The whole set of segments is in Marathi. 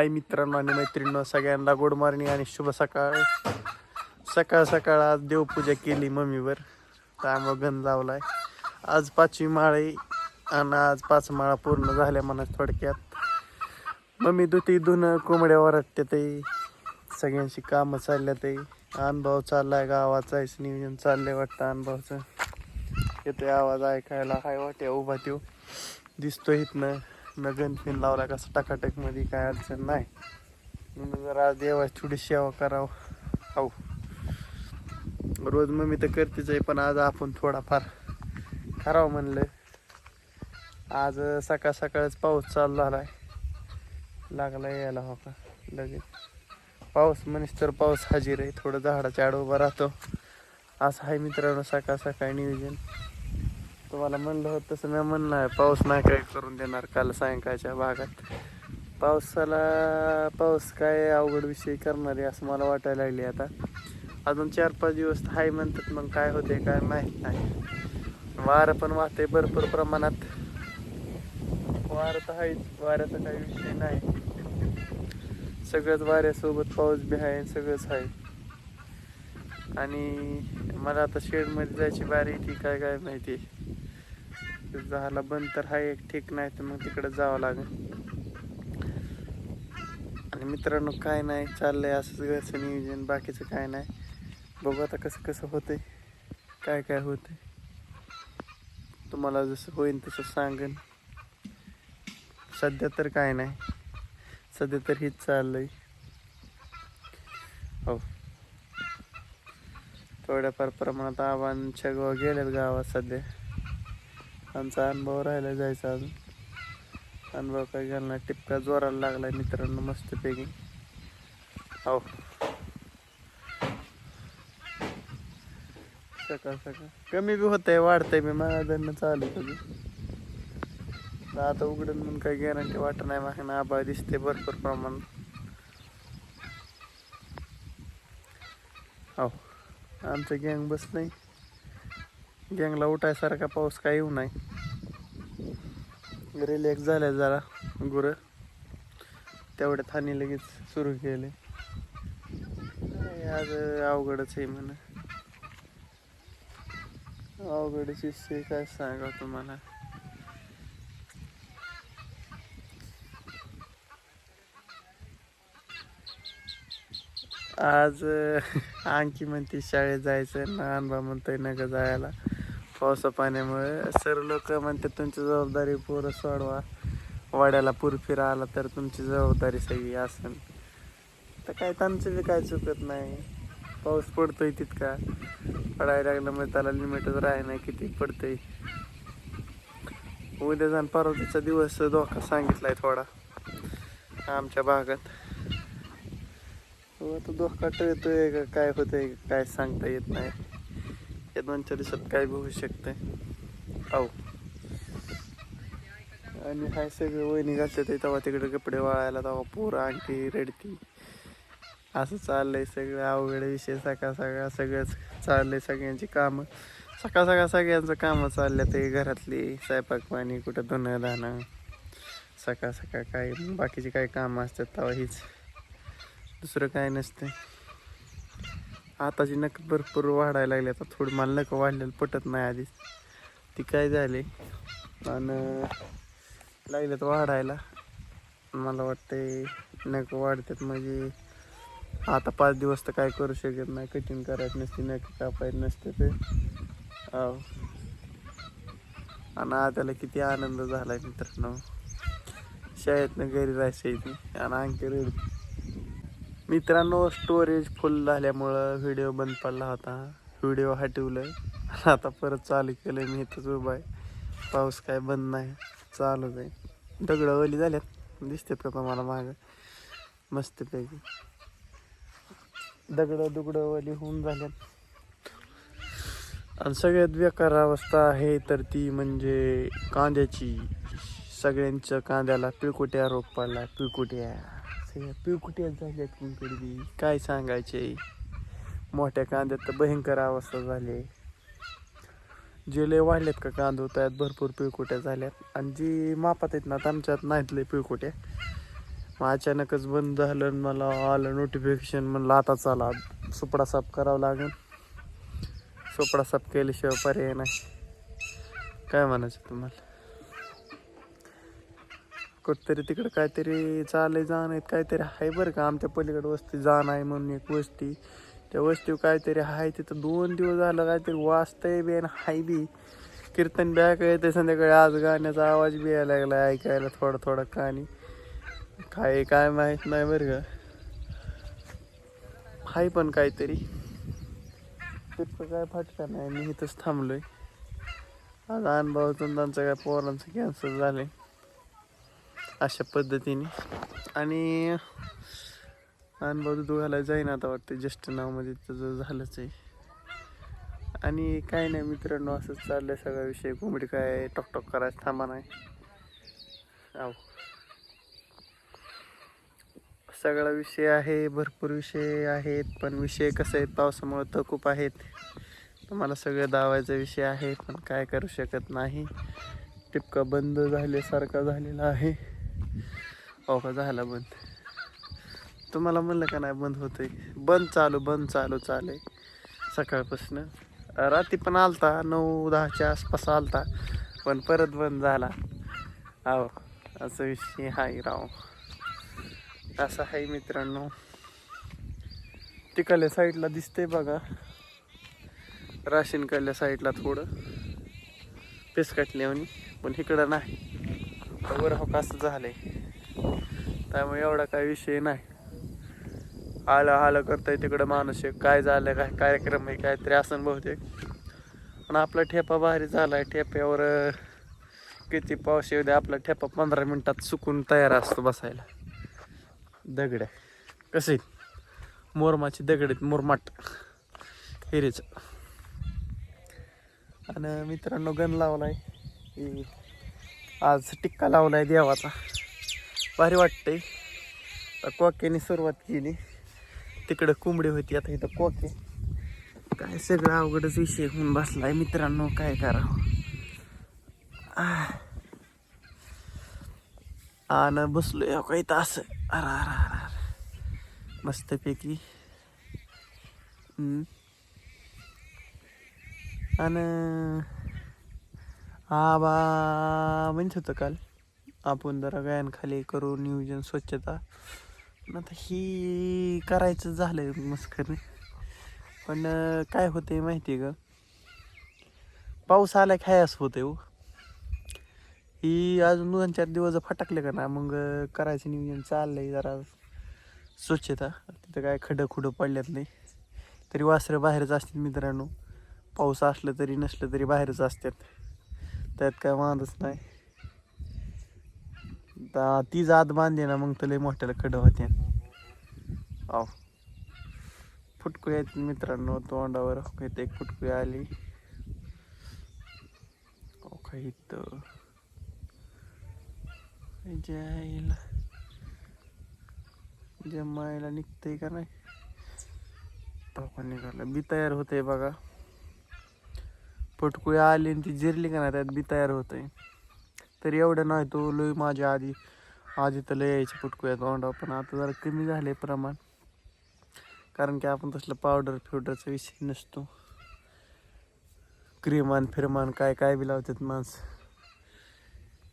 हाय मित्रांनो आणि मैत्रिणींनो सगळ्यांना गुड मॉर्निंग आणि शुभ सकाळ. सकाळ सकाळ आज देवपूजा केली मम्मीवर. त्यामुळं गंध लावलाय. आज पाचवी माळ आहे आणि आज पाच माळा पूर्ण झाल्या म्हणा थोडक्यात. मम्मी दुती धुणं कोंबड्या वरटते ते. सगळ्यांशी कामं चालल्या ते. अनुभव चाललाय गावाचा जायचं नियोजन चाललंय वाटतं अनुभवचं. येतोय आवाज ऐकायला. हाय वाटे उभा देऊ दिसतो इथनं. न गणपिन लावला कसं टकाटकमध्ये काय अडचण नाही. म्हणून जरा आज देवाची थोडी सेवा करावं. हो रोज मम्मी तर करतेच आहे पण आज आपण थोडाफार करावं म्हणलं. आज सकाळ सकाळच पाऊस चालू झालाय. लागला यायला हो का लगेच. पाऊस म्हणेस तर पाऊस हजीर आहे थोडं झाडाच्या आड उभा राहतो. असं आहे मित्रांनो सकाळ सकाळी नियोजन. तुम्हाला म्हणलं होतं तसं मी म्हणलं आहे पाऊस नाही काय करून देणार काल सायंकाळच्या भागात. पावसाला पाऊस काय अवघड विषय करणार आहे असं मला वाटायला लागले आता. अजून चार पाच दिवस हाय म्हणतात मग काय होते काय माहीत नाही. वारं पण वाहते भरपूर प्रमाणात. वारं तर आहेच वाऱ्याचा काही विषय नाही. सगळंच वाऱ्यासोबत पाऊस बी आहे सगळंच आहे. आणि मला आता शेडमध्ये जायची बारी ती काय काय माहिती. झाला बंद तर हा एक ठीक नाही तर मग तिकडे जावं लागेल. आणि मित्रांनो काय नाही चाललंय असंच घरचं नियोजन बाकीचं काय नाही. बघू आता कसं कसं होतंय काय काय होतंय. तुम्हाला जसं होईन तसं सांगेन. सध्या तर काय नाही. सध्या तर हेच चाललंय. हो. थोड्याफार प्रमाणात आव्हानच्या गावा गेलेत गावात सध्या. आमचा अनुभव राहिला जायचा अजून. अनुभव काय घालणार? नाही टिपका जोराला लागलाय मित्रांनो मस्तपैकी. हो. सकाळ सकाळ. कमी बी होत आहे वाढतंय मी माझ्या धरणं चालू कधी आता उघडून म्हणून काही गॅरंटी वाटत नाही. मागणं आबा दिसते भरपूर प्रमाणात. हो. आमचं गँग बस नाही. गँगला उठायसारखा पाऊस काय येऊ नाही. रिलॅक्स झाल्या जरा गुरं. तेवढ्या थानी लगेच सुरू केले. आज अवघडच आहे म्हणा. अवघडच काय सांगा तुम्हाला? आज आणखी म्हणते शाळेत जायचं ना अनबा म्हणतोय नका जायला. पावसा पाण्यामुळे सर लोक म्हणतात तुमची जबाबदारी पोरं सोडवा. वाड्याला पूर फिरा आला तर तुमची जबाबदारी सगळी असेल तर काय त्यांचं बी काय चुकत नाही. पाऊस पडतोय तितका. पडायला लागलं मग त्याला लिमिटच राही नाही किती पडतंय. उद्या जाण परवाचा दिवस धोका सांगितलाय थोडा. आमच्या भागात. हो, आता धोका टळतोय का? काय होतंय काय सांगता येत नाही. या दोन चार दिवसात काय बी होऊ शकतंय. हो आणि हाय सगळं वहिनी घालतात ते तेव्हा तिकडे कपडे वाळायला तेव्हा पोर आणखी रडती. असं चाललंय सगळं अवघड विषय. सकाळ सकाळ सगळंच चाललंय सगळ्यांची कामं. सकाळ सकाळ सगळ्यांचं कामं चालल्या ते घरातली स्वयंपाक पाणी कुठं धुणं धाणं सकाळ सकाळ काय बाकीची काय कामं असतात तेव्हा हीच. दुसरं काय नसतं आताची नख भरपूर वाढायला लागली आता थोडी मला नख वाढलेलं पटत नाही आधीच. ती काय झाली? आणि लागल्यात वाढायला. मला वाटते नख वाढतात म्हणजे आता पाच दिवस तर काय करू शकत नाही. कटिंग करायचं नसते नख कापायचं नसते ते. आणि आताला किती आनंद झाला मित्रांनो. शाळेतनं घरी राहायचं आणि आणखी रड मित्रांनो स्टोरेज फुल झाल्यामुळं व्हिडिओ बंद पडला होता. व्हिडिओ हटवलं आता परत चालू केलं मी इथंच उभा आहे. पाऊस काय बंद नाही. चालूच आहे. दगडं ओली झाल्यात. दिसतात का तुम्हाला मागं? मस्तपैकी. दगडं दुगडं ओली होऊन झाल्यात. आणि सगळ्यात बेकार अवस्था आहे तर ती म्हणजे कांद्याची. सगळ्यांच्या कांद्याला पिळकुट्या रोप पडला पिळकुट्या. सगळ्या पिळकुट्याच झाल्यात कुंकडे काय सांगायचे? मोठ्या कांद्यात तर भयंकर अवस्था झाली. जे लय वाढलेत का कांदो आहेत भरपूर पिळकुट्या झाल्यात. आणि जी मापात आहेत ना त्यांच्यात नाहीत लय पिळकुट्या. मग अचानकच बंद झालं आणि मला आलं नोटिफिकेशन म्हणलं आता चला सुपडा साफ करावं लागेल. सुपडा साफ केल्याशिवाय पर्याय नाही. काय म्हणायचं तुम्हाला? कुठतरी तिकडं काहीतरी चालय जाण आहेत काहीतरी आहे बरं का. आमच्या पलीकडं वस्ती जाण आहे म्हणून एक वस्ती. त्या वस्तीवर काहीतरी आहे तिथं दोन दिवस झालं काहीतरी वाचतंय बी आणि हाय बी. कीर्तन बी येते संध्याकाळी आज गाण्याचा आवाज बी यायला लागला ऐकायला थोडा थोडा कहाणी काय काय माहीत नाही बरं का. हाय पण काहीतरी. तिथं काय फाटका नाही मी इथंच थांबलोय. आज अनुभवातून त्यांचं काय पोरांचं कॅन्सल झालं आहे अशा पद्धतीने. आणि अनुभव दूध जाईन आता वाटतं ज्येष्ठ नावमध्ये म्हणजे त्याचं झालंच आहे. आणि काय नाही मित्रांनो असंच चाललं आहे सगळा विषय. कोंबडी काय टॉक करायचं थांबा नाही. आहो. सगळा विषय आहे भरपूर विषय आहेत पण विषय कसे आहेत पावसामुळे तर खूप आहेत. तुम्हाला सगळं दावायचा विषय आहे पण काय करू शकत नाही. टिपका बंद झाल्यासारखा झालेला आहे. हो का झाला बंद. तुम्हाला म्हणलं का नाही बंद होतंय? बंद चालू बंद चालू चालू आहे. सकाळपासून. रात्री पण आलता नऊ दहाच्या आसपास आलता पण परत बंद झाला. आहो असं विषय हाय राव. असं आहे मित्रांनो. तिकडल्या साईडला दिसतंय बघा. राशीन कडल्या साईडला थोडं. पेसकाटल्यावानी पण इकडं नाही. वर हो कसं झालंय. त्यामुळे एवढा काही विषय नाही. आलं आलं करतंय तिकडं माणूस काय झालं काय कार्यक्रम आहे काहीतरी आसन बहुतेक. पण आपला ठेपा भारी झालाय ठेप्यावर किती पाऊस येऊ दे आपला ठेपा पंधरा मिनिटात सुकून तयार असतो बसायला. दगड. कसे मोरमाची दगड आहेत मोरमाट. हिरेच. आणि मित्रांनो गण लावलाय. की आज टिक्का लावलाय देवाचा. भारी वाटतंय. आता कोक्याने सुरुवात केली. तिकडं कोंबडी होती आता इथं कोके. काय सगळं अवघडच विषय होऊन बसलाय मित्रांनो काय करावं. आन बसलोय अहो काही तास अरा अरा अरा अरा. मस्तपैकी आणि आबा म्हणत होतं काल. आपण जरा गायनखाली करू नियोजन स्वच्छता. आता ही करायचं झालं मस्करी. पण काय होते माहिती आहे का? पाऊस आला की हाय असं होतंय हो. ही अजून दोन चार दिवस फटाकले का ना मग करायचं नियोजन चाललंय जरा. स्वच्छता. तिथं काय खडं खुडं पडल्यात नाही तरी वासरं बाहेरच असतात मित्रांनो. पाऊस असलं तरी नसलं तरी बाहेरच असतात त्यात काय वादच नाही. ता- ती जात बांधली ना मग तर मोठ्याला कडं होते. अहो फुटकू आहेत मित्रांनो तोंडावर इथे एक फुटकुळी आली. अहो काही जायला? जमायला निघतंय का नाही? पापा निघाला? बी तयार होते बघा. फुटकुळी आली आणि ती जिरली का नाही त्यात बी तयार होतंय. तरी एवढं नाही तो लई माझ्या आधी आधी तर लय यायची फुटकुळ्या तोंडावर पण आता जरा कमी झाले प्रमाण. कारण की आपण तसलं पावडर फिवडरचा विषय नसतो. क्रीमान फिरमान काय काय बी लावतात माणसं.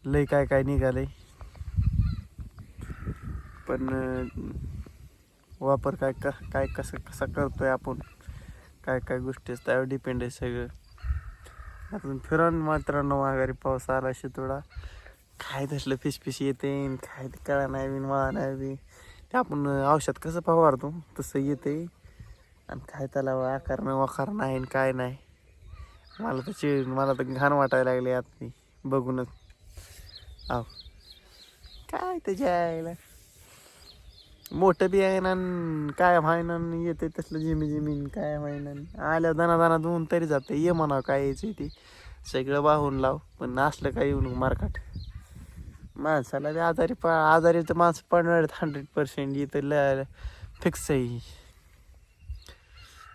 लय काय काय निघाले पण वापर काय का काय कसं कसा करतोय आपण? काय काय गोष्टी आहेत, त्यावर डिपेंड आहे सगळं. अजून फिरून मात्र माघारी पाऊस आला शितोडा. काय तसलं फिसफिस येते काय ते कळा नाही बी वा नाही बी. ते आपण औषध कसं फवारतो तसं येते. आणि काय त्याला आकार नाही वाकार नाही काय नाही. मला तर चिड मला तर घाण वाटायला लागले आत मी बघूनच. आव. काय त्याच्या यायला मोठं बी आहे ना काय व्हायना येते तसलं जिमी जिमीन काय व्हायना आल्या दाना दाना दोन तरी जाते ये म्हणा काय यायचं ते. सगळं वाहून लाव पण नसलं काय येऊन मारकाट. माणसाला बी आजारी पा आजारी तर माणसं पडणार हंड्रेड पर्सेंट इथं ल फिक्स आहे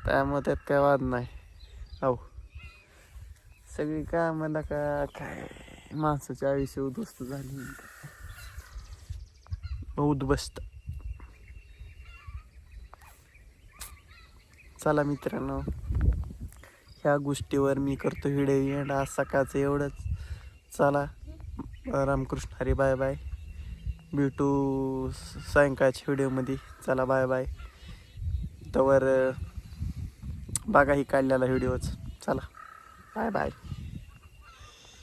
त्यामुळे त्यात काय वाद नाही. हो सगळी काय मला का काय? माणसाचे आयुष्य उद्ध्वस्त झाली. उद्ध्वस्त. चला मित्रांनो ह्या गोष्टीवर मी करतो व्हिडिओ एंड आज सकाळचं एवढंच. चला रामकृष्ण हरी बाय बाय. भेटू सायंकाळच्या व्हिडिओमध्ये. चला बाय बाय. तवर बागाही काढलेला व्हिडिओच. चला बाय बाय.